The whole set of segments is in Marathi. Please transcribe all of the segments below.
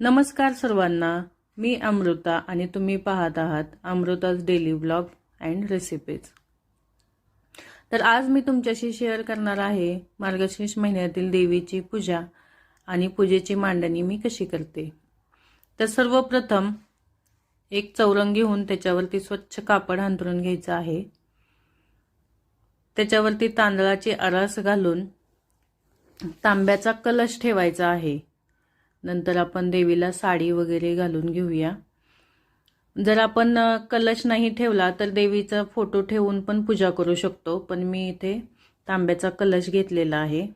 नमस्कार सर्वांना. मी अमृता आणि तुम्ही पाहत आहात Amrita's daily blog and recipes तर आज मी तुमच्याशी शेअर करणार आहे मार्गशीर्ष महिन्यातील देवीची पूजा आणि पूजेची मांडणी मी कशी करते. तर सर्वप्रथम एक चौरंग घेऊन त्याच्यावरती स्वच्छ कापड अंथरून घ्यायचं आहे. त्याच्यावरती तांदळाची आरास घालून तांब्याचा कलश ठेवायचा आहे. नंतर आपण देवीला साडी वगैरे घालून घेऊया. जर आपण कलश नाही ठेवला तर देवीचा फोटो ठेवून पण पूजा करू शकतो. पण मी इथे तांब्याचा कलश घेतलेला आहे.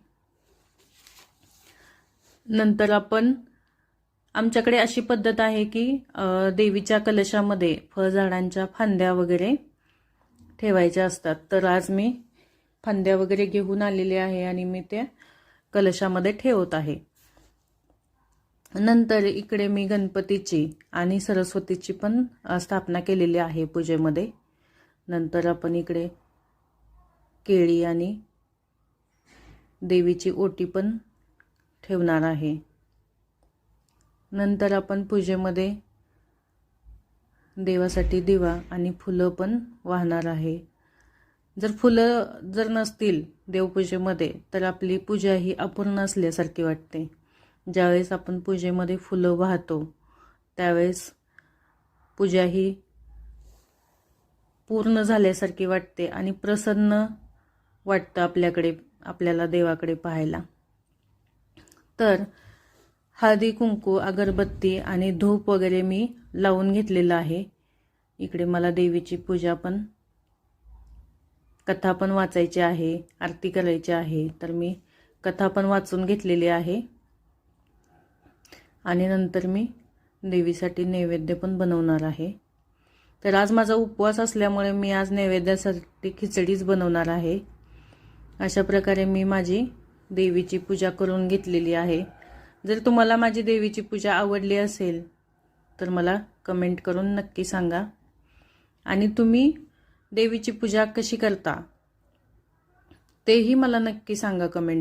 नंतर आपण आमच्याकडे अशी पद्धत आहे की देवीच्या कलशामध्ये फळझाडांच्या फांद्या वगैरे ठेवायच्या असतात. तर आज मी फांद्या वगैरे घेऊन आलेले आहे आणि मी त्या कलशामध्ये ठेवत आहे. नंतर इकडे मी गणपतीची आणि सरस्वतीची पण स्थापना केलेली आहे पूजेमध्ये. नंतर आपण इकडे केळी आणि देवीची ओटी पण ठेवणार आहे. नंतर आपण पूजेमध्ये देवासाठी दिवा आणि फुलं पण वाहणार आहे. जर फुलं जर नसतील देवपूजेमध्ये तर आपली पूजा ही अपूर्ण असल्यासारखी वाटते. ज्यावेळेस आपण पूजेमध्ये फुलं वाहतो त्यावेळेस पूजा ही पूर्ण झाल्यासारखी वाटते आणि प्रसन्न वाटतं आपल्याकडे आपल्याला देवाकडे पाहायला. तर हळदी कुंकू अगरबत्ती आणि धूप वगैरे मी लावून घेतलेलं आहे. इकडे मला देवीची पूजा पण कथा पण वाचायची आहे आरती करायची आहे. तर मी कथा पण वाचून घेतलेली आहे. आणि नंतर मी देवीसाठी नैवेद्य पण बनवणार आहे. तर आज माझा उपवास असल्यामुळे मी आज नैवेद्यासाठी खिचडीच बनवणार आहे. अशा प्रकारे मी माझी देवीची पूजा करून घेतलेली आहे. जर तुम्हाला माझी देवीची पूजा आवडली असेल तर मला कमेंट करून नक्की सांगा. आणि तुम्ही देवीची पूजा कशी करता तेही मला नक्की सांगा कमेंट